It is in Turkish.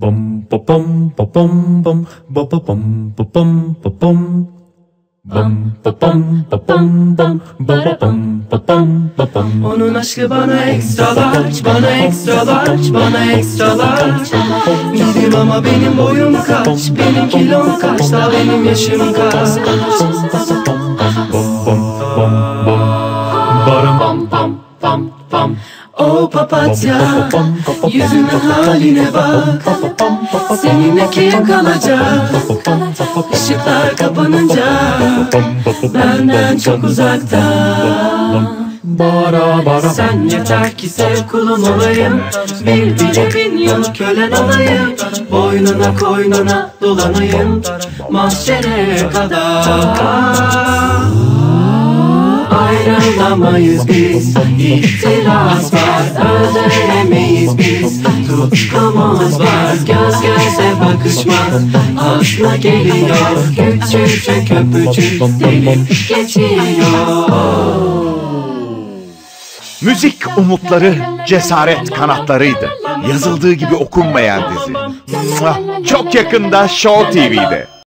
Bum ba bum ba bum bum ba ba bum ba bum ba bum Bum ba bum ba bum bum ba ba bum ba bum ba bum Onun aşkı bana ekstra large, bana ekstra large, bana ekstra large Mirim ama benim boyum kaç, benim kilom kaç, da benim yaşım kaç Bum bum bum bum Baram Pam pam pam pam. O papatya, yüzünün haline bak. Seninle kim kalacak, ışıklar kapanınca Benden çok uzakta. Bara bara Sen yeter ki sev kulun olayım. Bir bile bin yıl kölen olayım. Boynuna koynuna dolanayım. Mahşere kadar Ayrılamayız biz İhtiras var Öldüremeyiz biz Tutkumuz var Göz göze bakışmak Aklına geliyor Küçücük öpücük Delip geçiyor Müzik umutları, cesaret kanatlarıydı. Yazıldığı gibi okunmayan dizi. Çok yakında Show TV'de.